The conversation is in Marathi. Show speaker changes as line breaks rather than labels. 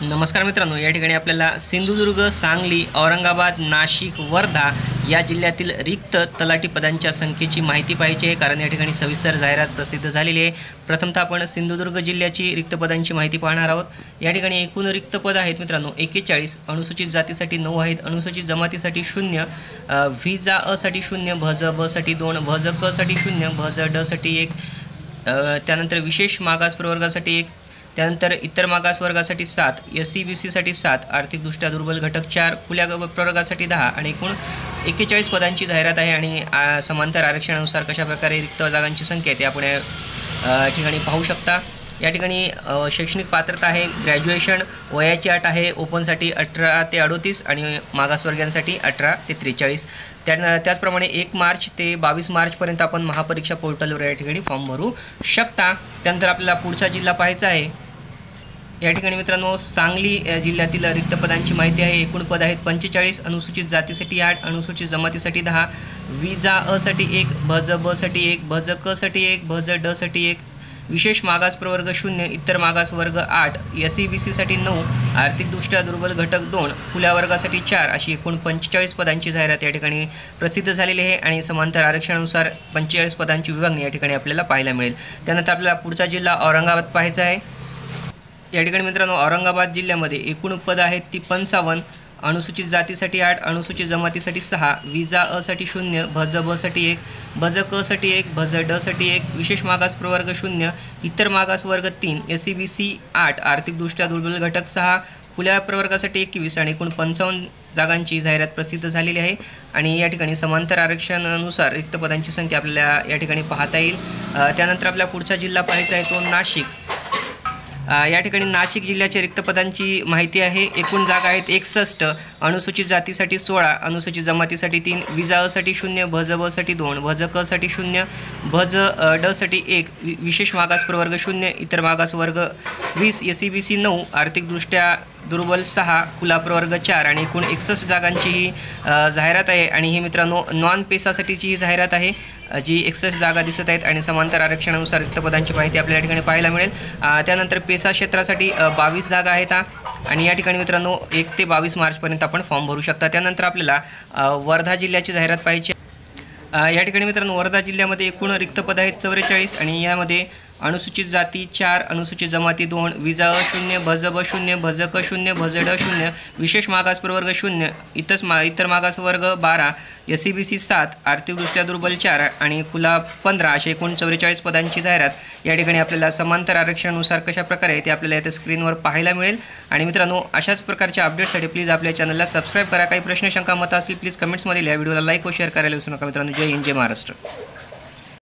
नमस्कार मित्रांनो या ठिकाणी आपल्याला सिंधुदुर्ग सांगली औरंगाबाद नाशिक वर्धा या जिल्ह्यातील रिक्त तलाठी पदांच्या संख्येची माहिती पाहिजे कारण या ठिकाणी सविस्तर जाहिरात प्रसिद्ध झालेली आहे. प्रथमतः आपण सिंधुदुर्ग जिल्ह्याची रिक्त पदांची माहिती पाहणार आहोत. या ठिकाणी एकूण रिक्त पद आहेत मित्रांनो एकेचाळीस अनुसूचित जातीसाठी नऊ आहेत अनुसूचित जमातीसाठी शून्य अ, व्ही जा असाठी शून्य भ ज बसाठी दोन भ ज साठी शून्य भ ज डसाठी एक त्यानंतर विशेष मागास प्रवर्गासाठी एक त्यानंतर इतर मागासवर्गासाठी सात एस सी बी सीसाठी सात आर्थिकदृष्ट्या दुर्बल घटक चार खुल्या प्रवर्गासाठी दहा आणि एकूण एक्केचाळीस पदांची जाहिरात आहे आणि समांतर आरक्षणानुसार कशाप्रकारे रिक्त जागांची संख्या आहे ते आपण या ठिकाणी पाहू शकता. या ठिकाणी शैक्षणिक पात्रता आहे ग्रॅज्युएशन वयाची अट आहे ओपनसाठी अठरा ते अडोतीस आणि मागासवर्गीयांसाठी अठरा ते त्रेचाळीस. त्या त्याचप्रमाणे एक मार्च ते बावीस मार्चपर्यंत आपण महापरीक्षा पोर्टलवर या ठिकाणी फॉर्म भरू शकता. त्यानंतर आपल्याला पुढचा जिल्हा पाहायचा आहे. या ठिकाणी मित्रांनो सांगली जिल्ह्यातील रिक्त पदांची माहिती आहे. एकूण पद आहेत पंचेचाळीस अनुसूचित जातीसाठी आठ अनुसूचित जमातीसाठी दहा विजा असाठी एक भज बसाठी एक भज कसाठी एक भज डसाठी ड साठी एक विशेष मागास प्रवर्ग शून्य इतर मागास वर्ग आठ एस सी बी सीसाठी नऊ आर्थिकदृष्ट्या दुर्बल घटक दोन खुल्या वर्गासाठी चार अशी एकूण पंचेचाळीस पदांची जाहिरात या ठिकाणी प्रसिद्ध झालेली आहे आणि समांतर आरक्षणानुसार पंचेचाळीस पदांची विभागणी या ठिकाणी आपल्याला पाहायला मिळेल. त्यानंतर आपल्याला पुढचा जिल्हा औरंगाबाद पाहायचा आहे. या ठिकाणी मित्रांनो औरंगाबाद जिल्ह्यामध्ये एकूण पद आहेत ती पंचावन्न अनुसूचित जातीसाठी आठ अनुसूचित जमातीसाठी सहा विजा असाठी शून्य भज बसाठी एक भज क साठी एक भज ड साठी एक विशेष मागास प्रवर्ग शून्य इतर मागास वर्ग तीन एस सी बी सी आठ आर्थिकदृष्ट्या दुर्बल घटक सहा खुल्या प्रवर्गासाठी एकवीस आणि एकूण पंचावन्न जागांची जाहिरात प्रसिद्ध झालेली आहे. आणि या ठिकाणी समांतर आरक्षणानुसार रिक्त पदांची संख्या आपल्याला या ठिकाणी पाहता येईल. त्यानंतर आपल्या पुढचा जिल्हा पाहायचा आहे तो नाशिक. या ठिकाणी नाशिक जिल्ह्याच्या रिक्त पदांची माहिती आहे. एकूण जागा आहेत एकसष्ट अनुसूचित जातीसाठी सोळा अनुसूचित जमातीसाठी तीन विजासाठी शून्य भज बसाठी दोन भज कसाठी शून्य भज डसाठी एक विशेष मागास प्रवर्ग शून्य इतर मागास वर्ग वीस एस सी बी सी नऊ आर्थिकदृष्ट्या दुर्बल सहा खुला प्रवर्ग चार आणि एकूण एकसष्ट जागांची ही जाहिरात आहे. आणि ही मित्रांनो नॉन पेसासाठीची ही जाहिरात आहे जी एकसष्ट जागा दिसत आहेत. आणि समांतर आरक्षणानुसार रिक्त पदांची माहिती आपल्या या ठिकाणी पाहायला मिळेल. त्यानंतर पे पेसा क्षेत्रासाठी बावीस जागा आहेत आणि या ठिकाणी मित्रांनो एक ते बावीस मार्चपर्यंत आपण फॉर्म भरू शकता. त्यानंतर आपल्याला वर्धा जिल्ह्याची जाहिरात पाहिजे या ठिकाणी मित्रांनो वर्धा जिल्ह्यामध्ये एकूण रिक्त पद आहेत चौवेचाळीस आणि यामध्ये अनुसूचित जाती चार अनुसूचित जमाती दोन विजा अ शून्य भज ब शून्य भज क शून्य भज ड शून्य विशेष मागास प्रवर्ग शून्य इतर मा इतर मागास वर्ग बारा एस सी बी सी सात आर्थिकदृष्ट्या दुर्बल चार आणि खुला पंधरा अशा एकूण चौवेचाळीस पदांची जाहिरात या ठिकाणी आपल्याला समांतर आरक्षणानुसार कशा प्रकारे आहे ते आपल्याला इथे स्क्रीनवर पाहायला मिळेल. आणि मित्रांनो अशाच प्रकारच्या अपडेट्ससाठी प्लीज आपल्या चॅनलला सबस्क्राईब करा. काही प्रश्न शंका मतं असतील प्लीज कमेंट्समध्ये या व्हिडिओला लाईक व शेअर करायला विसरू नका मित्रांनो. जय हिंद जय महाराष्ट्र.